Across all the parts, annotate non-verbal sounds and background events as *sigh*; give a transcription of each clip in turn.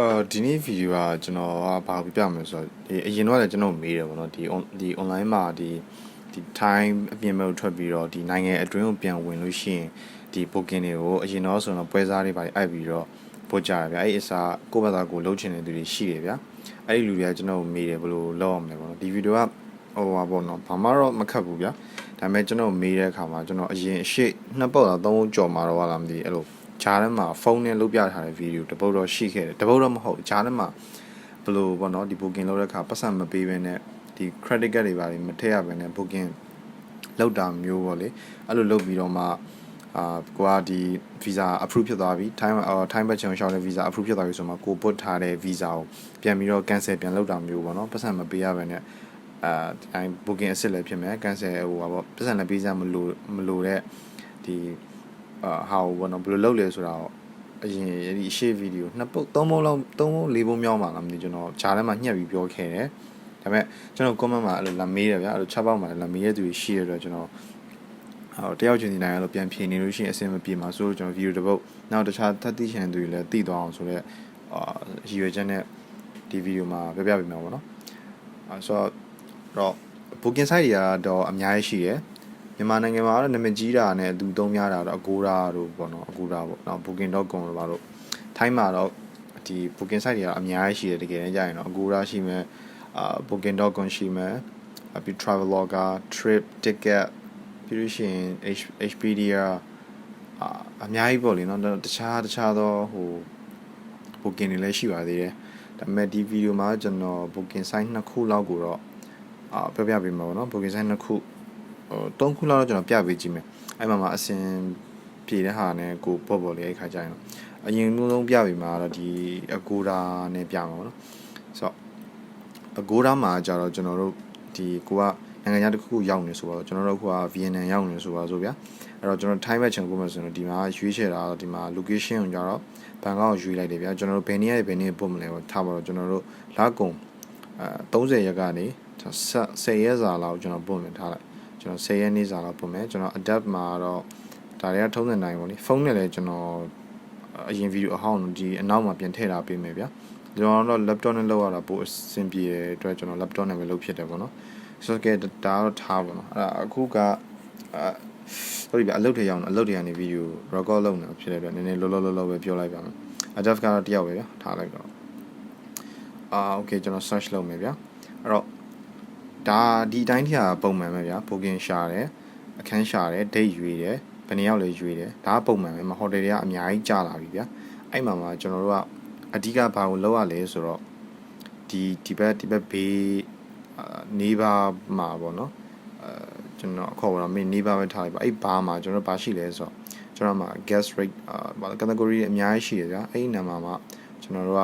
အာဒီနေ့ဗီဒီယိုကကျွန်တော်ကဘာပြပြမလဲဆိုတော့ဒီအရင်တော့လည်းကျွန်တော်မေးတယ်ပေါ့နော်ဒီ on ဒီ online မှာဒီဒီ time အပြင်ဘက်ကိုထွက်ပြီးတော့ဒီနိုင်ငံအတွင်းကိုပြန်ဝင်လို့ရှိရင်ဒီ booking တွေကိုအရင်တော့ဆိုတော့ပွဲစားတွေပါအိုက်ပြီးတော့ပို့ကြရဗျာအဲ့ဒီအစားကိုယ့်ဘာသာကိုလှုပ်ချင်တဲ့သူတွေရှိတယ်ဗျာအဲ့ဒီလူတွေကကျွန်တော်ကိုမေးတယ်ဘယ်လိုလုပ်အောင်လဲပေါ့နော်ဒီဗီဒီယိုကဟိုပါပေါ့နော်ဘာမှတော့မခတ်ဘူးဗျာဒါပေမဲ့ကျွန်တော်မေးတဲ့အခါမှာကျွန်တော်အရင်အရှိနှစ်ပုတ်လားသုံးပုတ်ကြော်မှာတော့ဟာလားမသိဘူးအဲ့လို ဂျားထဲမှာဖုန်းနဲ့လုပ်ပြထားတဲ့ဗီဒီယိုတစ်ပုတ်တော့ရှိခဲ့တယ်တစ်ပုတ်တော့မဟုတ်ဂျားထဲမှာဘယ်လိုပေါ့နော်ဒီ booking လုပ်တဲ့အခါပတ်စံမပေးဘဲနဲ့ဒီ credit card တွေပါတွေမထည့်ရဘဲနဲ့ booking လောက်တာမျိုးပေါ့လေအဲ့လိုလုပ်ပြီးတော့မှအာကိုကဒီ visa approve ဖြစ်သွားပြီ time အော် time ဘက်ချင်ရှောင်းတဲ့ visa approve ဖြစ်သွားပြီဆိုမှကို put ထားတဲ့ visa ကိုပြန်ပြီးတော့ cancel ပြန်လုပ်တာမျိုးပေါ့နော်ပတ်စံမပေးရဘဲနဲ့အာအဲ booking အစ်စ်လည်းဖြစ်မယ် cancel ဟိုပါပေါ့ပတ်စံလည်းပေးစရာမလိုမလိုတဲ့ဒီ အာဟာဘောနော်ဘယ်လိုလုပ်လဲဆိုတာတော့အရင်အဲ့ဒီရှေ့ဗီဒီယိုနှစ်ပုတ်သုံးပုတ်လောက်သုံးပုတ်လေးပုတ်မြောက်မှာလားမသိကျွန်တော်ဂျားထဲမှာညှက်ပြီးပြောခဲ့တယ်ဒါပေမဲ့ကျွန်တော် comment မှာအဲ့လိုလာမေးတယ်ဗျာအဲ့လို6ပေါက်မှာလာမေးတဲ့သူတွေရှိရတော့ကျွန်တော်ဟိုတယောက်ချင်းဒီနိုင်အဲ့လိုပြန်ဖြေနေလို့ရှိရင်အဆင်မပြေမှာဆိုတော့ကျွန်တော်ဗီဒီယိုတစ်ပုတ်နောက်တခြားသတ်သိချင်တဲ့သူတွေလည်းသိသွားအောင်ဆိုတော့အာရည်ရွယ်ချက်နဲ့ဒီဗီဒီယိုမှာပြပြပေးမှာပေါ့နော်အဲဆိုတော့ booking site တွေကတော့အများကြီးရှိတယ် မြန်မာနိုင်ငံမှာတော့နာမည်ကြီးတာနဲ့သူသုံးများတာတော့အကိုရာတို့ပေါ့နော်အကိုရာပေါ့နော် booking.com တို့ပါတော့ထိုင်းမှာတော့ဒီ booking site တွေကအများကြီးရှိတယ်တကယ်တမ်းကြာရင်တော့အကိုရာရှိမယ်အာ booking.com ရှိမယ်ပြီး traveloga trip ticket ပြီးလို့ရှိရင် H- Expedia အာအများကြီးပေါ့လေနော်တခြားတခြားသောဟို booking တွေလည်းရှိပါသေးတယ်ဒါပေမဲ့ဒီ video မှာကျွန်တော် booking site နှစ်ခုလောက်ကိုတော့အာပြောပြပေးမှာပေါ့နော် booking site နှစ်ခု ဟို၃ခုလောက်တော့ကျွန်တော်ပြပေးကြည့်မယ်အဲ့မှာမှာအစင်ပြေတဲ့ဟာနဲ့ကိုပေါ့ပေါ့လေးအဲ့ခါကြရင်တော့အရင်မျိုးလုံးပြပေးမှာတော့ဒီအကူဒါနဲ့ပြမှာပေါ့နော်ဆိုတော့အကူဒါမှာကြတော့ကျွန်တော်တို့ဒီကိုကနိုင်ငံခြားတစ်ခုခုရောက်နေဆိုတော့ကျွန်တော်တို့ကဗီယက်နမ်ရောက်နေဆိုပါဆိုဗျာအဲ့တော့ကျွန်တော် time ပဲချိန်ပို့မယ်ဆိုတော့ဒီမှာရွေးချယ်တာတော့ဒီမှာ location ကိုကြတော့ဘန်ကောက်ကိုရွေးလိုက်တယ်ဗျာကျွန်တော်တို့ဘယ်နေ့ရဘယ်နေ့ပို့မလဲပေါ့ထားပါတော့ကျွန်တော်တို့လာကုံအဲ30ရက်ကနေ10ရက်စာလောက်ကျွန်တော်ပို့မယ်ထားလိုက် ကျွန်တော်10ရက်နေ့စာလောက်ပုံမယ်ကျွန်တော် adapt မှာတော့ဒါတွေကထုံးတဲ့နိုင်ပေါ့လေဖုန်းနဲ့လည်းကျွန်တော်အရင်ဗီဒီယိုအဟောင်းဒီအနောက်မှာပြန်ထည့်ထားပေးမယ်ဗျာကျွန်တော်တော့ laptop နဲ့လုပ်ရတာပိုအဆင်ပြေတဲ့အတွက်ကျွန်တော် laptop နဲ့ပဲလုပ်ဖြစ်တယ်ပေါ့နော်ဆိုတော့ကဲဒါတော့ထားပါတော့အဲ့ဒါအခုကအဲ sorry ဗျာအလုပ်တွေရောက်နေအလုပ်တွေကနေဗီဒီယို record လုပ်နေတာဖြစ်တဲ့အတွက်နည်းနည်းလောလောလောလောပဲပြောလိုက်ပါမယ် adapt ကတော့တယောက်ပဲဗျာထားလိုက်တော့အာ okay ကျွန်တော် search လုပ်မယ်ဗျာအဲ့တော့ ဒါဒီအတိုင်းတရားပုံမှန်ပဲဗျာ booking ရှာတယ်အခန်းရှာတယ် date ရွေးတယ်ဘယ်နှစ်ယောက်လဲရွေးတယ်ဒါကပုံမှန်ပဲမဟိုတယ်တွေကအများကြီးကြာလာပြီဗျာအဲ့မှာမှာကျွန်တော်တို့ကအဓိကဘာကိုလောက်ရလဲဆိုတော့ဒီဒီဘက်ဒီဘက်ဘေးနေဘာမှာပေါ့နော်အဲကျွန်တော်အခေါ်တော့မင်းနေဘာပဲထားလိုက်ပါအဲ့ဘာမှာကျွန်တော်ဘာရှိလဲဆိုတော့ကျွန်တော်မှာ guest rate အာဘာ category အများကြီးရှိတယ်ဗျာအဲ့ဒီနာမှာမှာကျွန်တော်တို့က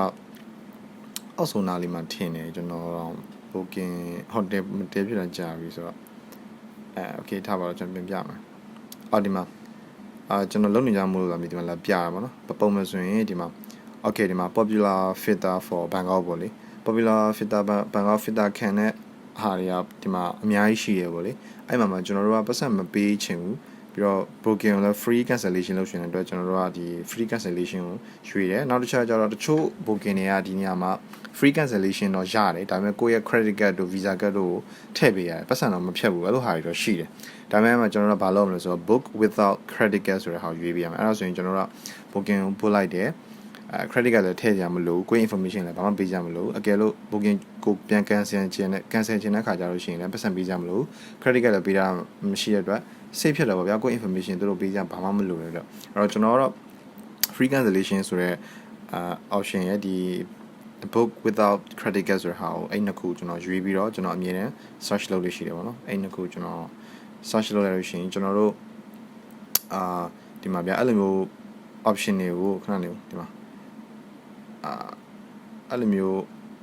အောက်ဆုံးနာလေးမှာထင်တယ်ကျွန်တော် တော့ booking hotel မတည်ပြတာကြာပြီဆိုတော့အဲ okay ထားပါတော့ကျွန်တော်ပြင်ပြမယ်အော်ဒီမှာအာကျွန်တော်လုပ်နေကြမို့လို့လာပြီဒီမှာလာပြရပါတော့ပပုံမဆိုရင်ဒီမှာ okay ဒီမှာ popular filter for Bangkok ပေါ့လေ popular filter Bangkok filter ခံတဲ့ဟာတွေကဒီမှာအများကြီးရှိရပေါ့လေအဲ့မှာမှာကျွန်တော်တို့ကပတ်စံမပေးချင်ဘူး ပြီးတော့ broken ကိုလည်း free cancellation လုပ်ရှင်တဲ့အတွက်ကျွန်တော်တို့ကဒီ free cancellation ကိုရွှေ့တယ်နောက်တစ်ချက်ကျတော့တချို့ booking တွေကဒီနေရာမှာ free cancellation တော့ရတယ်ဒါပေမဲ့ကိုယ့်ရဲ့ credit card တို့ visa card တို့ကိုထည့်ပေးရတယ်ပတ်စံတော့မဖြတ်ဘူးအဲ့လိုဟာတွေတော့ရှိတယ်ဒါပေမဲ့ကျွန်တော်တို့ကဘာလုပ်မလဲဆိုတော့ book without credit card ဆိုတဲ့ဟာကိုရွေးပေးရမယ်အဲ့ဒါဆိုရင်ကျွန်တော်တို့က booking ကိုပို့လိုက်တယ်အဲ credit card လည်းထည့်ကြမလို့ကိုယ့် information လည်းဘာမှပေးကြမလို့အကယ်လို့ booking ကိုပြန် cancel ခြင်းနဲ့ cancel ခြင်းတဲ့ခါကြလို့ရှိရင်လည်းပတ်စံပေးကြမလို့ credit card လည်းပေးတာမရှိတဲ့အတွက် safe ဖြစ်တယ်ပေါ့ဗျာကိုယ့် information သူတို့ပေးကြဘာမှမလိုတဲ့တော့အဲ့တော့ကျွန်တော်ကတော့ free cancellation ဆိုတဲ့အာ option ရဲ့ဒီ book without credit card ဆိုတဲ့ဟာကိုအဲ့နှစ်ခုကျွန်တော်ရွေးပြီးတော့ကျွန်တော်အမြင်နဲ့ search လုပ်လို့ရှိတယ်ပေါ့နော်အဲ့နှစ်ခုကျွန်တော် search လုပ်လိုက်လို့ရှိရင်ကျွန်တော်တို့အာဒီမှာဗျာအဲ့လိုမျိုး option တွေကိုခဏနေဒီမှာအာအဲ့လိုမျိုး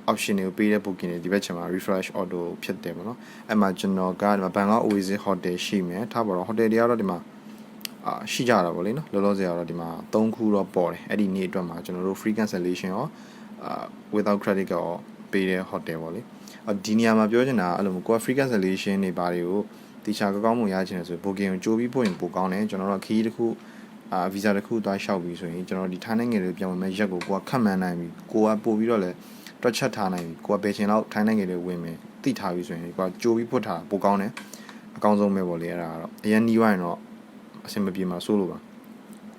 option တွေကိုပေးတဲ့ booking တွေဒီဘက်ချင်မှာ refresh auto ဖြစ်တယ်ပေါ့နော်အဲ့မှာကျွန်တော်ကဒီမှာ Bangkok Oasis Hotel ရှိမယ်ထားပါတော့ hotel တွေကတော့ဒီမှာအာရှိကြတာပေါ့လေနော်လောလောဆယ်ကတော့ဒီမှာ3ခုတော့ပေါ်တယ်အဲ့ဒီနေ့အတွက်မှာကျွန်တော်တို့ free cancellation ရောအာ without credit ရောပေးတဲ့ hotel ပေါ့လေအော်ဒီနေရာမှာပြောချင်တာအဲ့လိုကိုက free cancellation တွေဘာတွေကိုတီချာကောင်းကောင်းမွန်ရချင်တယ်ဆို booking ကိုကြိုးပြီးပို့ရင်ပိုကောင်းတယ်ကျွန်တော်တို့ခီးတစ်ခုအာဗီဇာတစ်ခုသွားလျှောက်ပြီးဆိုရင်ကျွန်တော်ဒီထိုင်းနိုင်ငံတွေပြန်ဝင်မဲ့ရက်ကိုကိုကခတ်မှန်းနိုင်ပြီကိုကပို့ပြီးတော့လဲ တွက်ချက်ထားနိုင်ပြီကိုကဘယ်ချိန်လောက်ထိုင်းနိုင်ငံတွေဝင်မယ်သိထားပြီဆိုရင်ကိုကကြိုးပြီးဖွတ်ထားပိုကောင်းတယ်အကောင်းဆုံးပဲပေါ့လေအဲ့ဒါကတော့အရင်နီးဝိုင်းတော့အဆင်မပြေမှာစိုးလို့ပါ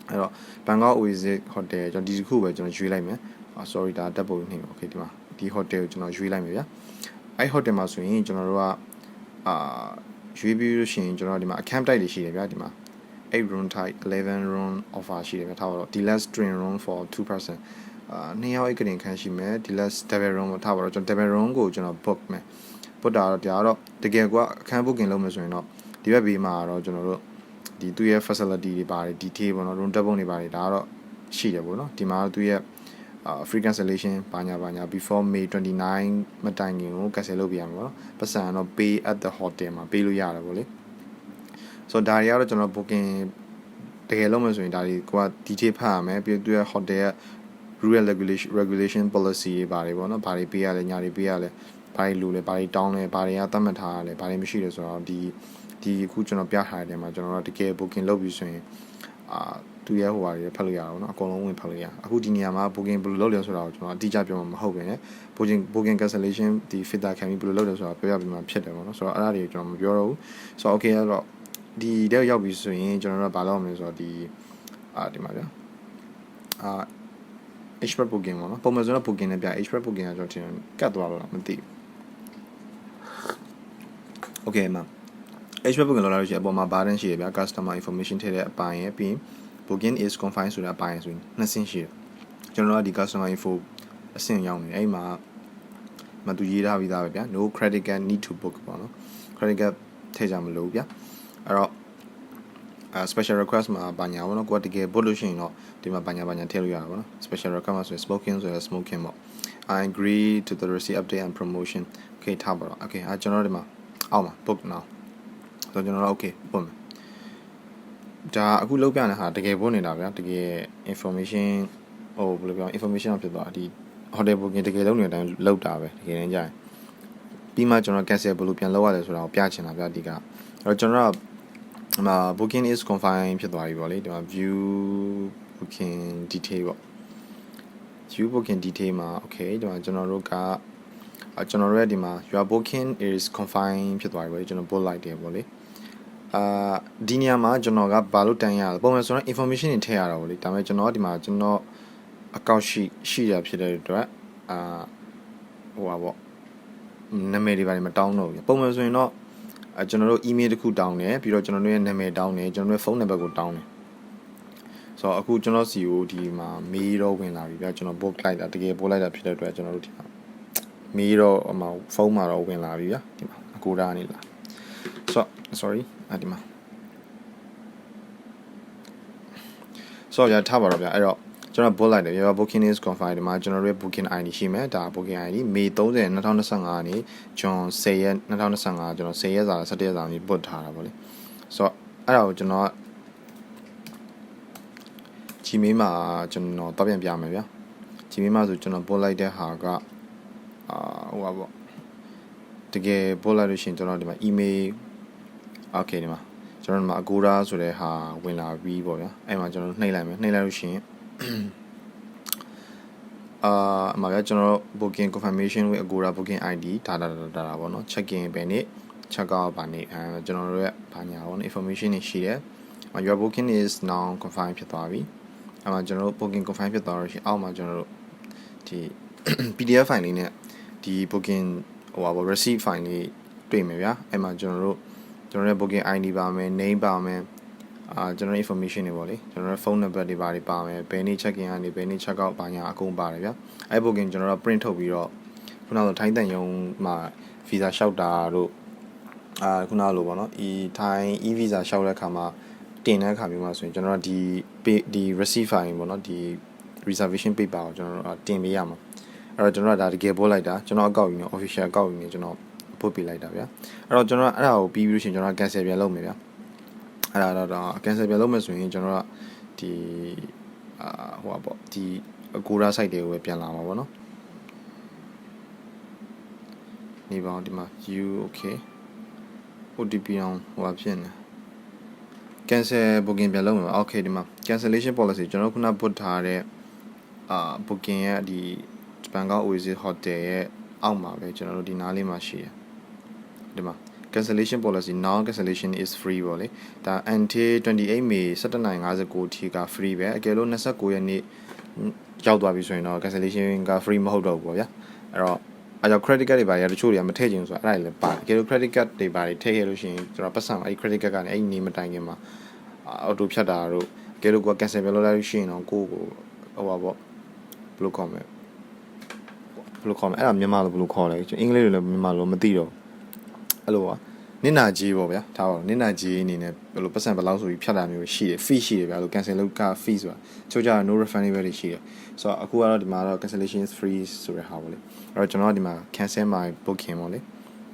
အဲ့တော့ Bangkok Oasis Hotel ကျွန်တော်ဒီတစ်ခုပဲကျွန်တော်ရွေးလိုက်မယ်အာ sorry ဒါတက်ပုံနေပါ okay ဒီမှာဒီ hotel ကိုကျွန်တော်ရွေးလိုက်မယ်ဗျာအဲ့ hotel မှာဆိုရင်ကျွန်တော်တို့ကအာရွေးပြီးလို့ရှိရင်ကျွန်တော်ဒီမှာ account type တွေရှိတယ်ဗျာဒီမှာ8 room type 11 room offer ရှိတယ်ဗျာထားပါတော့ deluxe twin room for 2 person အာနှစ်ယောက်အိတ်ကရင်ခန်းရှိမယ် deluxe double room ကိုထားပါတော့ကျွန်တော် double room ကိုကျွန်တော် book မယ် book တာတော့ဒါတော့တကယ်ကအခန်း booking လုပ်မယ်ဆိုရင်တော့ဒီဘက်ဘေးမှာတော့ကျွန်တော်တို့ဒီသူ့ရဲ့ facility တွေပါတယ် detail ပေါ့နော် room တက်ပုံတွေပါတယ်ဒါကတော့ရှိတယ်ပေါ့နော်ဒီမှာသူ့ရဲ့ free cancellation ဘာညာဘာညာ before May 29မတိုင်ခင်ကို cancel လုပ်ပြရမှာပေါ့နော်ပတ်စံတော့ pay at the hotel မှာ pay လို့ရတယ်ပေါ့လေဆိုတော့ဒါတွေကတော့ကျွန်တော် booking တကယ်လို့မဆိုရင်ဒါတွေက detail ဖတ်ရမယ်ပြီးသူရဲ့ hotel ရဲ့ rule regulation regulation policy တွေဘာတွေပေါ့နော်ဘာတွေပေးရလဲညာတွေပေးရလဲဘာတွေလူလဲဘာတွေတောင်းလဲဘာတွေကသတ်မှတ်ထားရလဲဘာတွေမရှိလဲဆိုတော့ဒီဒီအခုကျွန်တော်ပြထားတဲ့နေရာမှာကျွန်တော်တို့တကယ် booking လုပ်ပြီးဆိုရင်အာသူရဲ့ဟိုဟာတွေဖတ်လို့ရအောင်เนาะအကုန်လုံးဝင်ဖတ်လို့ရအခုဒီနေရာမှာ booking ဘယ်လိုလုပ်လဲဆိုတာကိုကျွန်တော်အတိအကျပြောမှာမဟုတ်ပဲね booking booking cancellation ဒီ filter ခံပြီးဘယ်လိုလုပ်လဲဆိုတာပြောပြပြီးမှဖြစ်တယ်ပေါ့နော်ဆိုတော့အဲ့ဒါတွေကျွန်တော်မပြောတော့ဘူးဆိုတော့ okay အဲ့တော့ဒီတဲ့ရောက်ပြီဆိုရင်ကျွန်တော်တို့ကဘာလုပ်မလဲဆိုတော့ဒီအာဒီမှာဗျာအာ expert booking ပေါ့နော်ပုံမှန်ဆိုတော့ booking နဲ့ပြ expert booking ကကျွန်တော်ထင်ကတ်သွားလို့လားမသိဘူး okay မှာ expert booking လောက်လာလို့ရှိရင်အပေါ်မှာ burden ရှိတယ်ဗျာ customer information ထည့်တဲ့အပိုင်းရဲ့ပြီး booking is confined ဆိုတဲ့အပိုင်းဆိုရင်နှစ်ဆင့်ရှိတယ်ကျွန်တော်တို့ကဒီ customer info အဆင့်ရောက်နေအဲ့မှာမသူရေးထားပြီးသားပဲဗျာ no credit card need to book ပေါ့နော် credit card ထည့်ကြမလို့ဗျာအဲ့တော့ special request မှာဘာညာပေါ့နော်ကိုကတကယ်ပို့လို့ရှိရင်တော့ဒီမှာဘာညာဘာညာထည့်လို့ရတာပေါ့နော် special request မှာဆိုရင် smoking ဆိုရင် smoking ပေါ့ I agree to the receipt update and promotion okay ထားပါတော့ okay အဲကျွန်တော်ဒီမှာအောက်မှာ book now ဆိုတော့ကျွန်တော်တို့ okay ပို့မယ်ဒါအခုလောက်ပြနေတဲ့ဟာတကယ်ပို့နေတာဗျာတကယ် information ဟိုဘယ်လိုပြော information ဖြစ်သွားဒီ hotel booking တကယ်လုံးနေတိုင်းလောက်တာပဲတကယ်တမ်းကြာရင်ပြီးမှကျွန်တော် cancel ဘယ်လိုပြန်လုပ်ရလဲဆိုတာကိုပြချင်တာဗျာဒီကအဲ့တော့ကျွန်တော်က ဒီမှာ booking is confined ဖြစ်သွားပြီပေါ့လေဒီမှာ view booking detail ပေါ့ view booking detail မှာ okay ဒီမှာကျွန်တော်တို့ကကျွန်တော်တို့ရဲ့ဒီမှာ your booking is confined ဖြစ်သွားပြီပေါ့လေကျွန်တော် book လိုက်တယ်ပေါ့လေအာဒီနေရာမှာကျွန်တော်ကဘာလို့တန်းရလဲပုံမှန်ဆိုတော့ information တွေထည့်ရတာပေါ့လေဒါပေမဲ့ကျွန်တော်ဒီမှာကျွန်တော်အကောင့်ရှိရှိရဖြစ်တဲ့အတွက်အာဟိုပါပေါ့နာမည်တွေဘာတွေမတောင်းတော့ဘူးပုံမှန်ဆိုရင်တော့ အဲကျွန်တော်တို့ email တစ်ခုတောင်းတယ်ပြီးတော့ကျွန်တော်တို့ရဲ့နာမည်တောင်းတယ်ကျွန်တော်တို့ရဲ့ဖုန်းနံပါတ်ကိုတောင်းတယ်ဆိုတော့အခုကျွန်တော် CEO ဒီမှာမေးတော့ဝင်လာပြီဗျာကျွန်တော် book လိုက်တာတကယ်ပို့လိုက်တာဖြစ်တဲ့အတွက်ကျွန်တော်တို့ဒီမှာမေးတော့အမဖုန်းမှာတော့ဝင်လာပြီဗျာဒီမှာအကူဒါနေလာဆိုတော့ sorry အဒီမှာဆိုတော့ရထားပါတော့ဗျာအဲ့တော့ ကျွန်တော် book လိုက်တယ်ပြော booking is confirmed ဒီမှာကျွန်တော်တို့ရဲ့ booking ID ရှိမယ်ဒါ booking ID မေ30 2025ကနေကျွန်တော်10ရက်2025ကျွန်တော်10ရက်စာ17ရက်စာမြေ book ထားတာဗောလေဆိုတော့အဲ့ဒါကိုကျွန်တော်ချီမင်းမှာကျွန်တော်တော့ပြန်ပြမယ်ဗျာချီမင်းမှာဆိုကျွန်တော် book လိုက်တဲ့ဟာကအာဟိုပါဗောတကယ် book လိုက်လို့ရှိရင်ကျွန်တော်ဒီမှာ email okay ဒီမှာကျွန်တော်ဒီမှာ Agoda ဆိုတဲ့ဟာဝင်လာပြီးပေါ့ဗျာအဲ့မှာကျွန်တော်နှိပ်လိုက်မယ်နှိပ်လိုက်လို့ရှိရင် အာအမှာကကျွန်တော်တို့ booking confirmation with Agoda booking ID ဒါဒါဒါဒါပေါ့နော် check in ပဲနေ့ check out ပါနေ့အဲကျွန်တော်တို့ရဲ့ဘာညာပေါ့နော် information တွေရှိတယ် your booking is now confirmed ဖြစ်သွားပြီအဲမှာကျွန်တော်တို့ booking confirm ဖြစ်သွားလို့ရှိရင်အောက်မှာကျွန်တော်တို့ဒီ PDF file လေးနဲ့ဒီ booking ဟိုပါပေါ့ receipt file လေးတွေ့မယ်ဗျာအဲမှာကျွန်တော်တို့ကျွန်တော်ရဲ့ booking ID ပါမယ် name ပါမယ် အာကျွန်တော် information တွေပေါ့လေကျွန်တော်ရဲ့ phone number တွေပါတွေပါမယ်ဘယ်နေ့ check in ကနေဘယ်နေ့ check out ဘာညာအကုန်ပါတယ်ဗျာအဲ booking ကျွန်တော်တို့ print ထုတ်ပြီးတော့ခုနကထိုင်းတန်ယုံမှာ visa လျှောက်တာတို့အာခုနကလိုပေါ့နော်ဒီထိုင်း e visa လျှောက်တဲ့အခါမှာတင်တဲ့အခါမျိုးမှာဆိုရင်ကျွန်တော်တို့ဒီဒီ receipt file ပေါ့နော်ဒီ reservation paper ကိုကျွန်တော်တို့တင်ပေးရမှာအဲ့တော့ကျွန်တော်ကဒါတကယ်ပို့လိုက်တာကျွန်တော်အကောက်ယူနေ official အကောက်ယူနေကျွန်တော်ပို့ပေးလိုက်တာဗျာအဲ့တော့ကျွန်တော်အဲ့ဒါကိုပြီးပြီးလို့ရှိရင်ကျွန်တော် cancel ပြန်လုပ်မယ်ဗျာ အဲ့ဒါတော့ cancel ပြန်လုပ်မယ်ဆိုရင်ကျွန်တော်ကဒီအာဟိုပါပေါ့ဒီ Agora site တွေကိုပဲပြန်လာမှာပေါ့နော်နေပါအောင်ဒီမှာ you okay OTP အောင်ဟိုပါဖြစ်နေ cancel booking ပြန်လုပ်မှာ okay ဒီမှာ cancellation policy ကျွန်တော်ခုန put ထားတဲ့အာ booking ရဲ့ဒီ Bangkok Oasis Hotel ရဲ့အောက်မှာပဲကျွန်တော်တို့ဒီနားလေးမှာရှိတယ်ဒီမှာ cancellation policy non cancellation is free ပေါ့လေဒါ until 28 May 17:59ထိက free ပဲအကယ်လို့29ရက်နေ့ရောက်သွားပြီဆိုရင်တော့ cancellation က free မဟုတ်တော့ဘူးပေါ့ဗျာအဲ့တော့အဲကြောင့် credit card တွေပါရတချို့တွေကမထည့်ချင်ဘူးဆိုတာအဲ့ဒါလည်းပါတယ်အကယ်လို့ credit card တွေပါထည့်ခဲ့လို့ရှိရင်ကျွန်တော်ပတ်စံအဲ့ credit card ကနေအဲ့နေမတိုင်ခင်မှာအော်တိုဖြတ်တာတို့အကယ်လို့ကို cancel ပြလုပ်လိုက်လို့ရှိရင်တော့ကိုယ့်ကိုဟိုပါပေါ့ဘယ်လိုခေါ်မလဲဘယ်လိုခေါ်မလဲအဲ့ဒါမြန်မာလိုဘယ်လိုခေါ်လဲကျွန်တော်အင်္ဂလိပ်လိုလည်းမြန်မာလိုမသိတော့ အဲ့လိုပါနင့်နာကြီးပေါ့ဗျာထားပါတော့နင့်နာကြီးအနေနဲ့ဘယ်လိုပတ်စံဘယ်လောက်ဆိုပြီးဖြတ်တာမျိုးရှိတယ် fee ရှိတယ်ဗျာလို့ cancel လုပ်က fee ဆိုတာချို့ကြ no refundable တွေရှိတယ်ဆိုတော့အခုကတော့ဒီမှာတော့ cancellation is free ဆိုတဲ့ဟာပေါ့လေအဲ့တော့ကျွန်တော်ကဒီမှာ cancel my booking ပေါ့လေ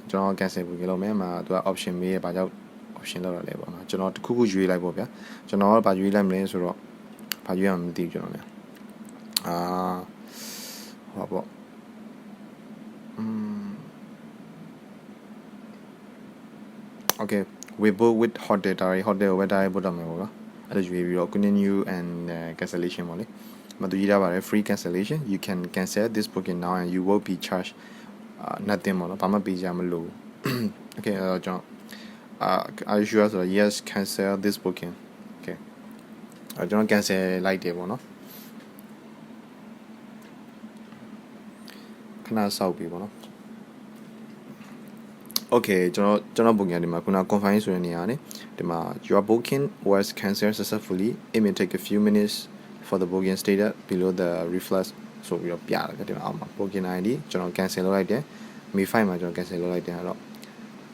ကျွန်တော် cancel booking လုပ်မယ်မှာသူက option မေးရဘာကြောင့် option လောက်ရလဲပေါ့နော်ကျွန်တော်တခုခုရွေးလိုက်ပေါ့ဗျာကျွန်တော်ကဘာရွေးလိုက်မလဲဆိုတော့ဘာရွေးရမသိဘူးကျွန်တော်လည်းအာဟောပေါ့ okay we book with hotel diary hotel ကိုပဲ diary ပို့တော့မယ်ပေါ့ကွာအဲ့လိုရွေးပြီးတော့ continue and uh, cancellation ပေါ့လေမတူရတာပါတယ် free cancellation you can cancel this booking now and you will be charged uh, nothing ပေါ့နော်ဘာမှပေးကြမလို့ *clears throat* okay အဲ့တော့ကျွန်တော် uh are you sure ဆိုတော့ yes cancel this booking okay အဲ့ကျွန်တော် cancel လိုက်တယ်ပေါ့နော်ခဏစောက်ပြီပေါ့နော် okay ကျွန်တော်ကျွန်တော် booking ဒီမှာခုန confirm ဆိုတဲ့နေရာနေဒီမှာ your booking was cancelled successfully it may take a few minutes for the booking stated below the reflex ဆိုပြီးတော့ပြတယ်ဒီမှာအောက်မှာ booking ID ကျွန်တော် cancel လုပ်လိုက်တယ် me file မှာကျွန်တော် cancel လုပ်လိုက်တယ်အဲ့တော့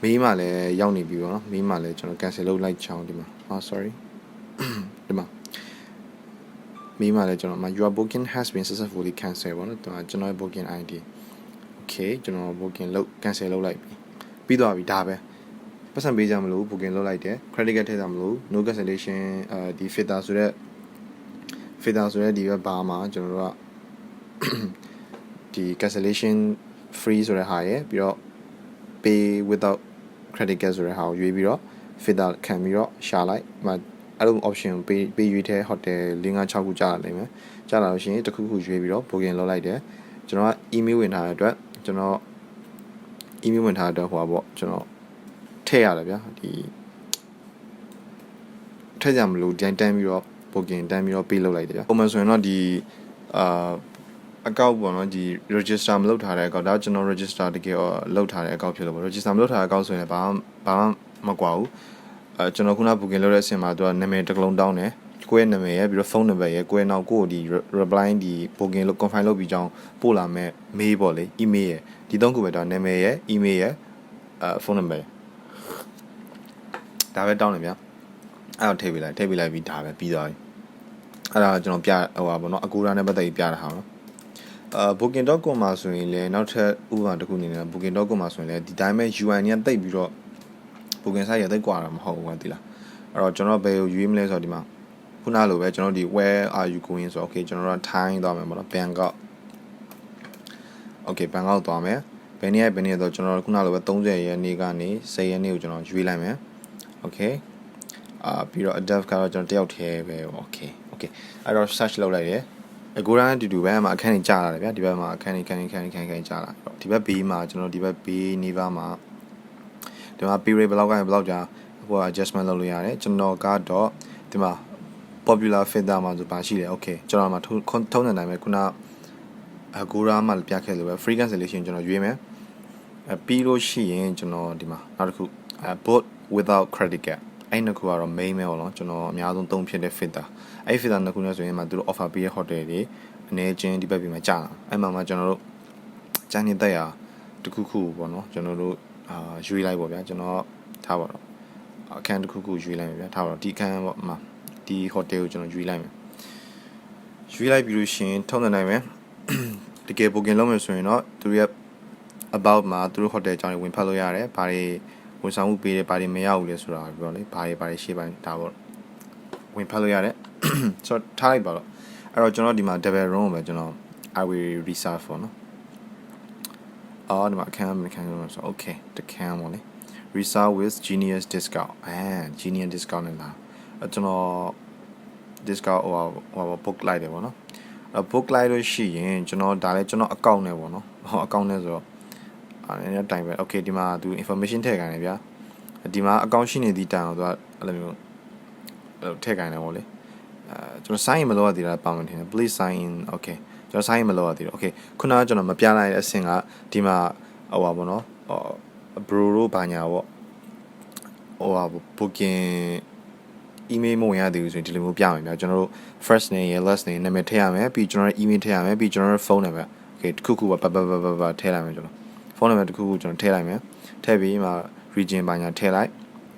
မေးမှလည်းရောက်နေပြီပေါ့နော်မေးမှလည်းကျွန်တော် cancel လုပ်လိုက်ချောင်းဒီမှာအာ sorry ဒီမှာမေးမှလည်းကျွန်တော်မှာ your booking has been successfully cancelled ပေါ့နော်ဒီမှာကျွန်တော်ရဲ့ booking ID okay ကျွန်တော် booking လုပ် cancel လုပ်လိုက်ပြီ ပြီးသွားပြီဒါပဲပတ်စံပေးကြမလို့ booking လုပ်လိုက်တယ် credit card ထည့်ကြမလို့ no cancellation အဲဒီ filter ဆိုတဲ့ filter ဆိုတဲ့ဒီဘက်ဘာမှာကျွန်တော်တို့ကဒီ cancellation free ဆိုတဲ့ဟာရယ်ပြီးတော့ pay without credit card ဆိုတဲ့ဟာကိုရွေးပြီးတော့ filter ခံပြီးတော့ရှာလိုက်မှအဲ့လို option ကိုပေးပေးရွေးတဲ့ hotel 5 6ခုကြာလာနိုင်မယ်ကြာလာလို့ရှိရင်တစ်ခုခုရွေးပြီးတော့ booking လုပ်လိုက်တယ်ကျွန်တော်က email ဝင်ထားတဲ့အတွက်ကျွန်တော် email ဝင်ထားတဲ့ဟိုပါပေါ့ကျွန်တော်ထည့်ရတယ်ဗျာဒီထည့်ကြမလို့ဒီတိုင်းတန်းပြီးတော့ booking တန်းပြီးတော့ပေးလုပ်လိုက်တယ်ဗျာပုံမှန်ဆိုရင်တော့ဒီအာအကောက်ပေါ့နော်ဒီ register မလုပ်ထားတဲ့အကောက်ဒါကျွန်တော် register တကယ်တော့လုပ်ထားတဲ့အကောက်ဖြစ်လို့ပေါ့ register မလုပ်ထားတဲ့အကောက်ဆိုရင်လည်းဘာမှဘာမှမကွာဘူးအဲကျွန်တော်ခုန booking လုပ်တဲ့အဆင့်မှာသူကနာမည်တစ်ကလုံးတောင်းတယ် ကိုယ့်ရဲ့နာမည်ရဲ့ပြီးတော့ဖုန်းနံပါတ်ရဲ့ကိုယ့်ရဲ့နောက်ကိုယ့်ကိုဒီ reply ဒီ booking လို့ confirm လုပ်ပြီးကြောင်းပို့လာမဲ့ mail ပေါ့လေ email ရဲ့ဒီသုံးခုပဲတော့နာမည်ရဲ့ email ရဲ့အဲဖုန်းနံပါတ်ဒါပဲတောင်းတယ်ဗျာအဲ့တော့ထည့်ပေးလိုက်ထည့်ပေးလိုက်ပြီးဒါပဲပြီးသွားပြီအဲ့ဒါကျွန်တော်ပြဟိုပါဘောနော်အကူရာနဲ့ပတ်သက်ပြီးပြတာဟာနော်အာ booking.com မှာဆိုရင်လည်းနောက်ထပ်ဥပမာတစ်ခုအနေနဲ့ booking.com မှာဆိုရင်လည်းဒီတိုင်းပဲ UI ညတိတ်ပြီးတော့ booking site ရတိတ်กว่าတာမဟုတ်ဘူးကွာဒီလားအဲ့တော့ကျွန်တော်ဘယ်ကိုရွေးမလဲဆိုတော့ဒီမှာ ခုနလိုပဲကျွန်တော်ဒီ where are you going ဆိုတော့ okay ကျွန်တော်တို့ထိုင်းသွားမယ်ပေါ့နော် Bangkok okay Bangkok သွားမယ်ဘယ်နေ့ဘယ်နေ့တော့ကျွန်တော်ခုနလိုပဲ30ရက်နေ့ကနေ10ရက်နေ့ကိုကျွန်တော်ရွေးလိုက်မယ် okay အာပြီးတော့ adapt ကတော့ကျွန်တော်တယောက်တည်းပဲ okay okay အဲ့တော့ search လုပ်လိုက်တယ်အကူရန်တူတူပဲမှာအခန်းကြီးကြာလာတယ်ဗျာဒီဘက်မှာအခန်းကြီးခန်းကြီးခန်းကြီးခန်းကြီးကြာလာဒီဘက် B မှာကျွန်တော်ဒီဘက် B နေပါမှာဒီမှာ period ဘယ်လောက်ကနေဘယ်လောက်ကြာဟို adjustment လုပ်လို့ရတယ်ကျွန်တော်ကတော့ဒီမှာ popular filter မှာဆိုပါရှိတယ် okay ကျွန်တော်မှာထုံးတဲ့တိုင်းပဲခုနအကူရာမှာပြခဲ့လို့ပဲ free cancellation ကျွန်တော်ရွေးမယ်အဲပြီးလို့ရှိရင်ကျွန်တော်ဒီမှာနောက်တစ်ခုအဲ bot without credit card အဲ့နှစ်ခုကတော့ main ပဲပေါ့နော်ကျွန်တော်အများဆုံးသုံးဖြစ်တဲ့ filter အဲ့ filter နှစ်ခုနဲ့ဆိုရင်မှသူတို့ offer ပေးတဲ့ hotel တွေအနေချင်းဒီဘက်ပြီးမှကြာလာအဲ့မှာမှကျွန်တော်တို့ကျန်နေတဲ့ရာတခုခုပေါ့နော်ကျွန်တော်တို့အာရွေးလိုက်ပေါ့ဗျာကျွန်တော်ထားပါတော့အခန်းတစ်ခုခုရွေးလိုက်မယ်ဗျာထားပါတော့ဒီအခန်းပေါ့မှာ ဒီ hotel ကိုကျွန်တော်ရွေးလိုက်မယ်ရွေးလိုက်ပြီးလို့ရှိရင်ထုံးနေနိုင်မယ်တကယ် booking လုပ်မယ်ဆိုရင်တော့သူရဲ့ about မှာသူတို့ hotel အကြောင်းတွေဝင်ဖတ်လို့ရတယ်ဘာတွေဝန်ဆောင်မှုပေးတယ်ဘာတွေမရဘူးလဲဆိုတာပြောလေဘာတွေဘာတွေရှေ့ပိုင်းဒါပေါ့ဝင်ဖတ်လို့ရတယ်ဆိုတော့ထားလိုက်ပါတော့အဲ့တော့ကျွန်တော်ဒီမှာ double room ကိုပဲကျွန်တော် I will reserve for နော်အော်ဒီမှာအခန်းအခန်းလို့ဆို okay တခန်းပေါ့လေ reserve with genius discount အဲ genius discount နဲ့လာအဲ့ ကျွန်တော် discount ဟိုဟို book လိုက်တယ်ပေါ့နော်အဲ့ book လိုက်လို့ရှိရင်ကျွန်တော်ဒါလည်းကျွန်တော် account နဲ့ပေါ့နော်ဟော account နဲ့ဆိုတော့အဲ့ဒီတိုင်ပဲ okay ဒီမှာသူ information ထည့်ခိုင်းတယ်ဗျာဒီမှာ account ရှိနေသည့်တိုင်တော့သူကအဲ့လိုမျိုးအဲ့ထည့်ခိုင်းတယ်ပေါ့လေအဲကျွန်တော် sign in မလုပ်ရသေးတာပါမထင်တယ် please sign in okay ကျွန်တော် sign in မလုပ်ရသေးတော့ okay ခုနကကျွန်တော်မပြလိုက်တဲ့အဆင့်ကဒီမှာဟိုပါပေါ့နော်ဟော bro တို့ဘာညာပေါ့ဟိုပါ booking email မဝင်ရသေးဘူးဆိုရင်ဒီလိုမျိုးပြမယ်ဗျာကျွန်တော်တို့ first name ရယ် last name နာမည်ထည့်ရမယ်ပြီးကျွန်တော်တို့ email ထည့်ရမယ်ပြီးကျွန်တော်တို့ phone နံပါတ် okay တစ်ခုခုပါပါပါပါပါထည့်လိုက်မယ်ကျွန်တော် phone နံပါတ်တစ်ခုခုကျွန်တော်ထည့်လိုက်မယ်ထည့်ပြီးမှ region ဘာညာထည့်လိုက်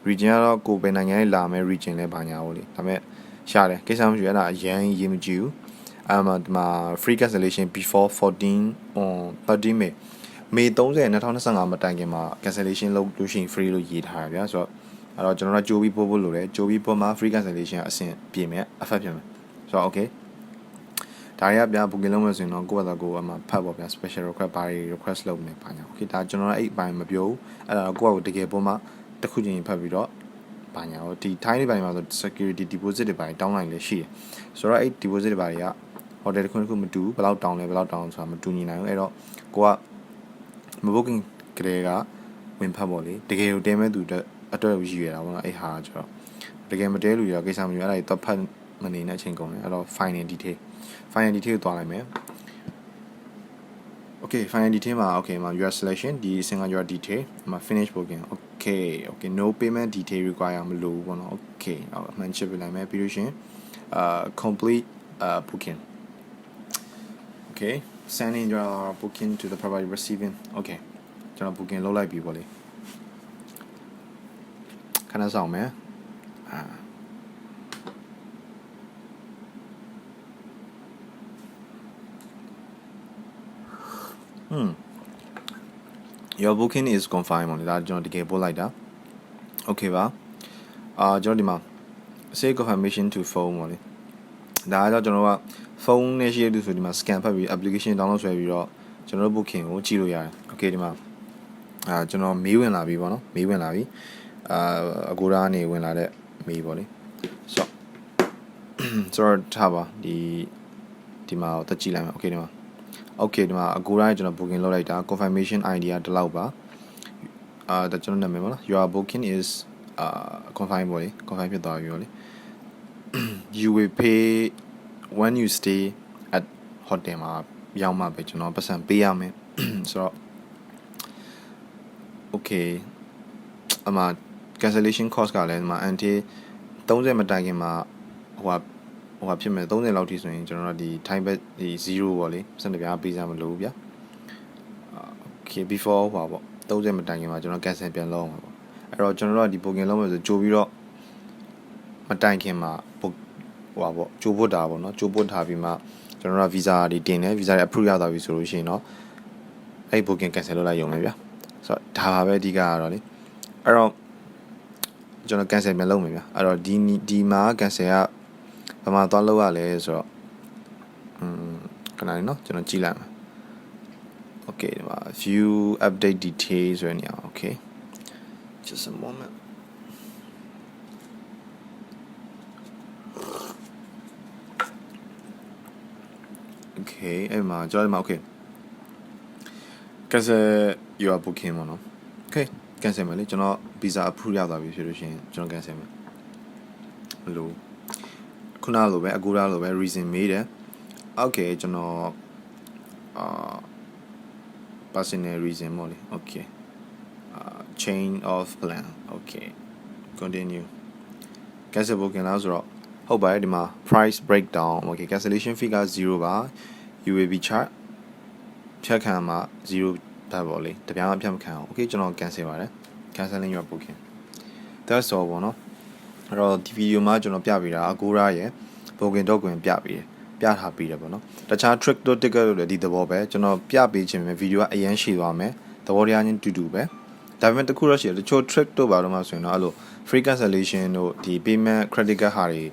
region ကတော့ကိုယ်ပဲနိုင်ငံရေးလာမယ် region လဲဘာညာဟုတ်လေဒါပေမဲ့ရှားတယ်ကိစ္စမရှိဘူးအဲ့ဒါအရင်ရေးမကြည့်ဘူးအဲ့မှာဒီမှာ free cancellation before 14 on 30 May မေ30 2025မတိုင်ခင်မှာ cancellation လုပ်လို့ရှိရင် free လို့ရေးထားရဗျာဆိုတော့ အဲ့တော့ကျွန်တော်တို့ကြိုးပြီးပို့ဖို့လိုတယ်ကြိုးပြီးပို့မှာ free cancellation အဆင့်ပြင်မယ် effect ပြင်မယ်ဆိုတော့ okay ဒါတွေကဗျာ booking လုပ်မယ်ဆိုရင်တော့ကိုယ့်ဘာသာကိုယ်အမှဖတ်ပေါ့ဗျာ special request ဘာတွေ request လုပ်နေပါညာ okay ဒါကျွန်တော်တို့အဲ့အပိုင်းမပြောဘူးအဲ့ဒါကိုယ့်ဘာကိုတကယ်ပို့မှာတစ်ခုချင်းဖတ်ပြီးတော့ဘာညာဟိုဒီ time တွေပိုင်းမှာဆို security deposit တွေပိုင်းတောင်းလိုက်လည်းရှိတယ်ဆိုတော့အဲ့ deposit တွေပိုင်းက hotel တစ်ခုတစ်ခုမတူဘူးဘယ်လောက်တောင်းလဲဘယ်လောက်တောင်းဆိုတာမတူညီနိုင်ဘူးအဲ့တော့ကိုကမ booking ကလေးကဝင်ဖတ်ပေါ့လေတကယ်ကိုတဲမဲ့သူအတွက် အတွက်ရည်ရတာပေါ့နော်အဲ့ဟာကျတော့တကယ်မတဲလူရကိစ္စမမျိုးအဲ့ဒါကြီးတော့ဖတ်မနေတဲ့အချိန်ကုန်တယ်အဲ့တော့ final detail final detail ကိုသွားလိုက်မယ် okay final detail မှာ okay မှာ your selection ဒီအဆင့်က your detail မှာ finish booking okay okay no payment detail require မလို့ဘောနော် okay အော်အမှန်ချစ်ပြလိုက်မယ်ပြီးလို့ရှင်အာ complete uh booking okay sending your booking to the provider receiving okay ကျွန်တော် booking လုပ်လိုက်ပြီပေါ့လေ ခဏဆောင်မယ်အာ Hmm. Your booking is confirmed ပေါ့လေဒါကျွန်တော်တကယ်ပို့လိုက်တာ Okay ပါအာကျွန်တော်ဒီမှာ say confirmation to phone ပေါ့လေဒါကတော့ကျွန်တော်ကဖုန်းနဲ့ရှိရတဲ့ဆိုဒီမှာ scan ဖတ်ပြီး application download ဆွဲပြီးတော့ကျွန်တော်တို့ booking ကိုကြည့်လို့ရတယ် Okay ဒီမှာအာကျွန်တော်မေးဝင်လာပြီပေါ့နော်မေးဝင်လာပြီ အာအကူရာနေဝင်လာတဲ့မေးပေါ့လေဆိုဆိုတော့ထားပါဒီဒီမှာတက်ကြည့်လိုက်မယ် Okay ဒီမှာ okay ဒီမှာအကူတိုင်းကျွန်တော် booking လုပ်လိုက်တာ confirmation ID ကဒီလောက်ပါအာဒါကျွန်တော်နာမည်ပေါ့နော် your booking is uh confirm ပေါ့လေ confirm ဖြစ်သွားပြီပေါ့လေ you will pay when you stay at hotel မှာရောက်မှပဲကျွန်တော်ပတ်စံပေးရမယ်ဆိုတော့ okay အမှ cancellation cost ကလည်းဒီမှာ until 30မတိုင်ခင်မှာဟိုဟာဟိုဟာဖြစ်မယ်30လောက်ထိဆိုရင်ကျွန်တော်တို့ဒီ time back ဒီ0ပေါ့လေစနေပြားပေးစမ်းမလို့ဗျာ okay before ဟိုပါပေါ့30မတိုင်ခင်မှာကျွန်တော် cancel ပြန်လုပ်အောင်ပါပေါ့အဲ့တော့ကျွန်တော်တို့ကဒီ booking လုပ်မယ်ဆိုကြိုပြီးတော့မတိုင်ခင်မှာ book ဟိုပါပေါ့ကြိုပုတ်တာပေါ့နော်ကြိုပုတ်ထားပြီးမှကျွန်တော်တို့က visa တွေတင်တယ် visa တွေ approve ရသွားပြီဆိုလို့ရှိရင်တော့အဲ့ booking cancel လုပ်လိုက်ရုံပဲဗျာဆိုတော့ဒါပါပဲအဓိကကတော့လေအဲ့တော့ ကျွန်တော် cancel ပြန်လုပ်မယ်ဗျာအဲ့တော့ဒီဒီမှာ cancel ကဘာမှသွားလောက်ရလဲဆိုတော့อืมခဏလေးเนาะကျွန်တော်ကြည့်လိုက်မယ် okay ဒီမှာ view update details ဆိုရနေအောင် okay just a moment okay အဲ့မှာကျွန်တော်ဒီမှာ okay cancel your booking ပေါ့နော် okay cancel မယ်လေကျွန်တော် visa approve ရသွားပြီဖြစ်လို့ရှိရင်ကျွန်တော် cancel မယ်မလို့ခုနလိုပဲအကူရလိုပဲ reason မေးတယ် okay ကျွန်တော်အာ personal reason ပေါ့လေ okay uh, chain of plan okay continue cancel booking လားဆိုတော့ဟုတ်ပါတယ်ဒီမှာ price breakdown okay cancellation fee က0ပါ you will be charged ဖြတ်ခံမှာ0 ဘတ်ပေါ့လေတပြားမှဖြတ်မခံအောင် okay ကျွန်တော် cancel ပါတယ် canceling your booking that's all ပေါ့နော်အဲ့တော့ဒီဗီဒီယိုမှာကျွန်တော်ပြပေးတာ Agora ရဲ့ booking dot ကိုပြပေးတယ်ပြထားပေးတယ်ပေါ့နော်တခြား trick dot ticket လို့လည်းဒီသဘောပဲကျွန်တော်ပြပေးခြင်းပဲဗီဒီယိုကအရန်ရှည်သွားမယ်သဘောတရားချင်းတူတူပဲဒါပေမဲ့တခုတော့ရှိတယ်တချို့ trick တို့ပါတော့မှဆိုရင်တော့အဲ့လို free cancellation တို့ဒီ payment credit card ဟာတွေ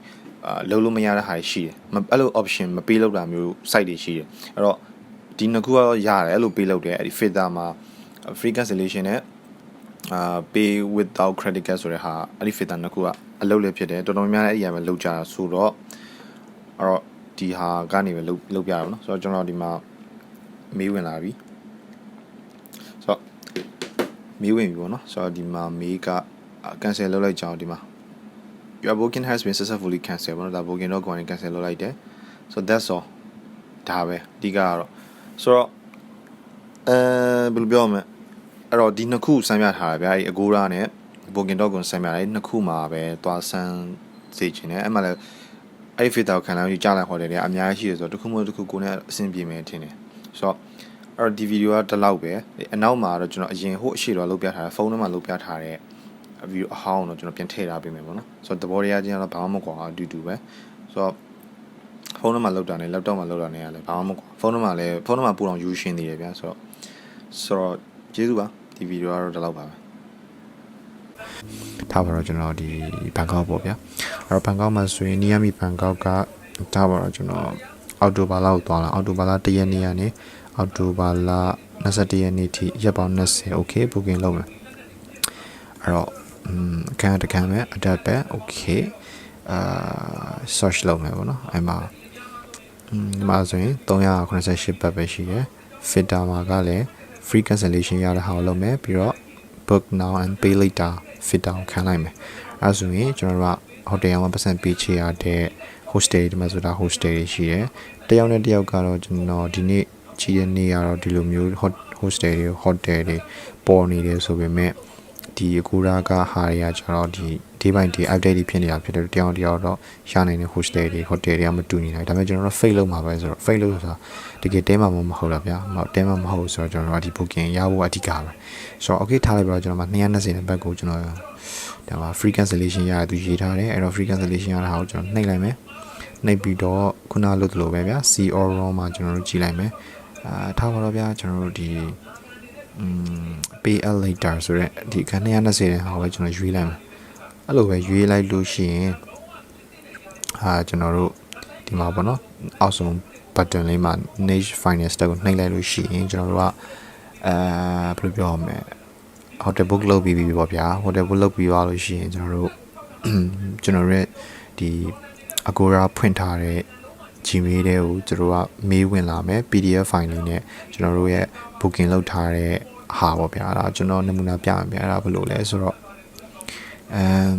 အာလုံးလို့မရတဲ့ဟာတွေရှိတယ်အဲ့လို option မပေးလို့တာမျိုး site တွေရှိတယ်အဲ့တော့ ဒီနှစ်ခုကတော့ရတယ်အဲ့လိုပေးလို့တယ်အဲ့ဒီ filter မှာ free cancellation နဲ့အာ pay without credit card ဆိုတဲ့ဟာအဲ့ဒီ filter နှစ်ခုကအလုပ်လည်းဖြစ်တယ်တော်တော်များများလည်းအဲ့ဒီကပဲလုပ်ကြတာဆိုတော့အဲ့တော့ဒီဟာကနေပဲလုပ်လုပ်ပြရအောင်နော်ဆိုတော့ကျွန်တော်ဒီမှာမေးဝင်လာပြီဆိုတော့မေးဝင်ပြီပေါ့နော်ဆိုတော့ဒီမှာမေးက cancel လုပ်လိုက်ကြအောင်ဒီမှာ your booking has been successfully cancelled ပေါ့နော်ဒါ booking တော့ကိုယ်ကနေ cancel လုပ်လိုက်တယ် so that's all ဒါပဲအဓိကကတော့ ဆိုတော့အဲဘယ်လိုပြောမလဲအဲ့တော့ဒီနှစ်ခုစမ်းပြထားတာဗျာအဲ့အကိုရာနဲ့ booking.com စမ်းပြတယ်နှစ်ခုမှာပဲသွားစမ်းစေချင်တယ်အဲ့မှာလည်းအဲ့ဒီ filter ကိုခံလာပြီးကြားလိုက်ဟောတယ်လေအများကြီးရှိတယ်ဆိုတော့တစ်ခုမှတစ်ခုကိုနဲ့အဆင်ပြေမယ်ထင်တယ်ဆိုတော့အဲ့တော့ဒီဗီဒီယိုကဒီလောက်ပဲအနောက်မှာတော့ကျွန်တော်အရင်ဟိုအရှိတော့လုပ်ပြထားတယ်ဖုန်းထဲမှာလုပ်ပြထားတဲ့ဗီဒီယိုအဟောင်းတော့ကျွန်တော်ပြန်ထည့်ထားပေးမယ်ပေါ့နော်ဆိုတော့သဘောတရားချင်းကတော့ဘာမှမကွာအတူတူပဲဆိုတော့ ဖုန်းထဲမှာလောက်တာနဲ့ laptop မှာလောက်တာနဲ့ကလည်းဘာမှမကွာဖုန်းထဲမှာလည်းဖုန်းထဲမှာပို့အောင်ယူရှင်းသေးတယ်ဗျာဆိုတော့ဆိုတော့ကျေးဇူးပါဒီဗီဒီယိုကတော့ဒီလောက်ပါပဲထားပါတော့ကျွန်တော်ဒီဘန်ကောက်ပေါ့ဗျာအဲ့တော့ဘန်ကောက်မှာဆိုရင်နီးယမီဘန်ကောက်ကထားပါတော့ကျွန်တော်အော်တိုဘာလကိုသွားလာအော်တိုဘာလ1ရက်နေ့ကနေအော်တိုဘာလ21ရက်နေ့ထိရက်ပေါင်း20 okay booking လုပ်မယ်အဲ့တော့อืมအခန်းတစ်ခန်းပဲ adapt ပဲ okay အာ search လုပ်မယ်ပေါ့နော်အဲ့မှာอืมဒီမှာဆိုရင်388ဘတ်ပဲရှိတယ် filter မှာကလည်း free cancellation ရတဲ့ဟာကိုလုပ်မယ်ပြီးတော့ book now and pay later filter ကိုခံလိုက်မယ်အဲဆိုရင်ကျွန်တော်တို့ကဟိုတယ်မှာပတ်စံပေးချေရတဲ့ hostel ဒီမှာဆိုတာ hostel တွေရှိတယ်တယောက်နဲ့တယောက်ကတော့ကျွန်တော်ဒီနေ့ကြီးတဲ့နေ့ကတော့ဒီလိုမျိုး hot hostel တွေ hotel တွေပေါ်နေတယ်ဆိုပေမဲ့ဒီအကူရာကဟာတွေကကျတော့ဒီ day by day update တွေဖြစ်နေတာဖြစ်တယ်တယောက်တယောက်တော့ရနိုင်တဲ့ hostel တွေ hotel တွေကမတူနေနိုင်ဒါပေမဲ့ကျွန်တော်တို့ fake လုပ်မှာပဲဆိုတော့ fake လုပ်ဆိုတာတကယ်တဲမှာမဟုတ်လားဗျာမဟုတ်တဲမှာမဟုတ်ဆိုတော့ကျွန်တော်တို့ဒီ booking ရဖို့အဓိကပဲဆိုတော့ okay ထားလိုက်ပါတော့ကျွန်တော်မှ220တဲ့ဘက်ကိုကျွန်တော်ဒါမှာ free cancellation ရတဲ့သူရေးထားတယ်အဲ့တော့ free cancellation ရတဲ့ဟာကိုကျွန်တော်နှိပ်လိုက်မယ်နှိပ်ပြီးတော့ခုနလုပ်သလိုပဲဗျာ C or ROM မှာကျွန်တော်တို့ကြည့်လိုက်မယ်အာထားပါတော့ဗျာကျွန်တော်တို့ဒီอืม pay later ဆိုတဲ့ဒီအခန်း220တဲ့ဟာကိုပဲကျွန်တော်ရွေးလိုက်မယ် အဲ့လိုပဲရွေးလိုက်လို့ရှိရင်အာကျွန်တော်တို့ဒီမှာပေါ့နော်အောက်ဆုံး button လေးမှာ niche finance တက်ကိုနှိပ်လိုက်လို့ရှိရင်ကျွန်တော်တို့ကအဲဘယ်လိုပြောရမလဲ hotel book လုပ်ပြီးပြီပေါ့ဗျာ hotel book လုပ်ပြီးသွားလို့ရှိရင်ကျွန်တော်တို့ကျွန်တော်ရဲ့ဒီ Agora ဖွင့်ထားတဲ့ Gmail တဲ့ကိုကျွန်တော်ကမေးဝင်လာမယ် PDF file လေးနဲ့ကျွန်တော်တို့ရဲ့ booking လုပ်ထားတဲ့ဟာပေါ့ဗျာအဲ့ဒါကျွန်တော်နမူနာပြမယ်ဗျာအဲ့ဒါဘယ်လိုလဲဆိုတော့ အမ်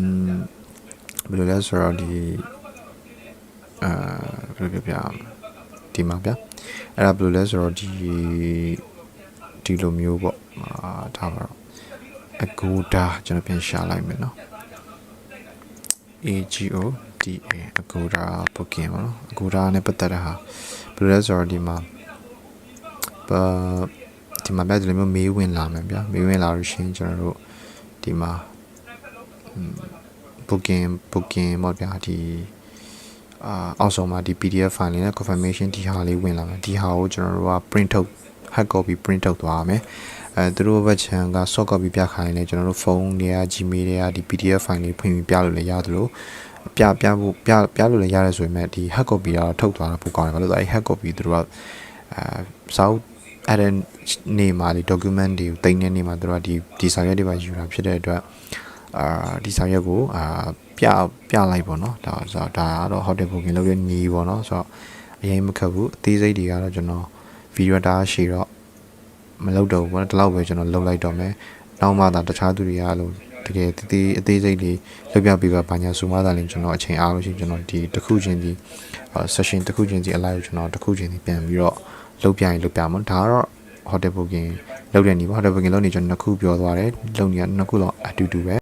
ဘယ်လိုလဲဆိုတော့ဒီအာဘယ်လိုပြပြဒီမှာဗျာအဲ့ဒါဘယ်လိုလဲဆိုတော့ဒီဒီလိုမျိုးပေါ့အာထားပါတော့အကူဒါကျွန်တော်ပြန်ရှာလိုက်မယ်နော် AGO DA အကူဒါ booking ပေါ့နော်အကူဒါနဲ့ပတ်သက်တဲ့ဟာဘယ်လိုလဲဆိုတော့ဒီမှာပါဒီမှာဗျာဒီလိုမျိုးမေးဝင်လာမယ်ဗျာမေးဝင်လာလို့ရှိရင်ကျွန်တော်တို့ဒီမှာ booking booking ပေါ့ဗျာဒီအာအောက်ဆုံးမှာဒီ PDF file လေးနဲ့ confirmation ဒီဟာလေးဝင်လာမယ်ဒီဟာကိုကျွန်တော်တို့က print ထုတ် hard copy print ထုတ်သွားရမယ်အဲသူတို့ဘက်ချန်က soft copy ပြခိုင်းလဲကျွန်တော်တို့ဖုန်းတွေက Gmail တွေကဒီ PDF file လေးဖွင့်ပြီးပြလို့လည်းရတယ်လို့ပြပြဖို့ပြပြလို့လည်းရတယ်ဆိုပေမဲ့ဒီ hard copy ကတော့ထုတ်သွားတာပိုကောင်းတယ်ဘာလို့လဲဆိုတော့အဲ hard copy သူတို့ကအဲစောက်အဲ့တဲ့နေမှာဒီ document တွေကိုတင်တဲ့နေမှာသူတို့ကဒီဒီစာရွက်တွေပါယူတာဖြစ်တဲ့အတွက် အာဒီစာရွက်ကိုအာပြပြလိုက်ပေါ့နော်ဒါဆိုတော့ဒါကတော့ hotel booking လုပ်တဲ့ညီပေါ့နော်ဆိုတော့အရင်မခက်ဘူးအသေးစိတ်တွေကတော့ကျွန်တော်ဗီဒီယိုတားရှည်တော့မလုပ်တော့ဘူးပေါ့နော်ဒီလောက်ပဲကျွန်တော်လုပ်လိုက်တော့မယ်နောက်မှသာတခြားသူတွေကလို့တကယ်တသေးအသေးစိတ်လေးလုပ်ပြပေးပါဘာညာဆိုမှသာလင်ကျွန်တော်အချိန်အားလို့ရှိရင်ကျွန်တော်ဒီတစ်ခုချင်းဒီ session တစ်ခုချင်းစီအလိုက်ကိုကျွန်တော်တစ်ခုချင်းစီပြန်ပြီးတော့လုပ်ပြရင်လုပ်ပြမှာဒါကတော့ hotel booking လုပ်တဲ့နေပါ hotel booking လုပ်နေကျွန်တော်နှစ်ခုပြောသွားတယ်လုပ်နေရနှစ်ခုတော့အတူတူပဲ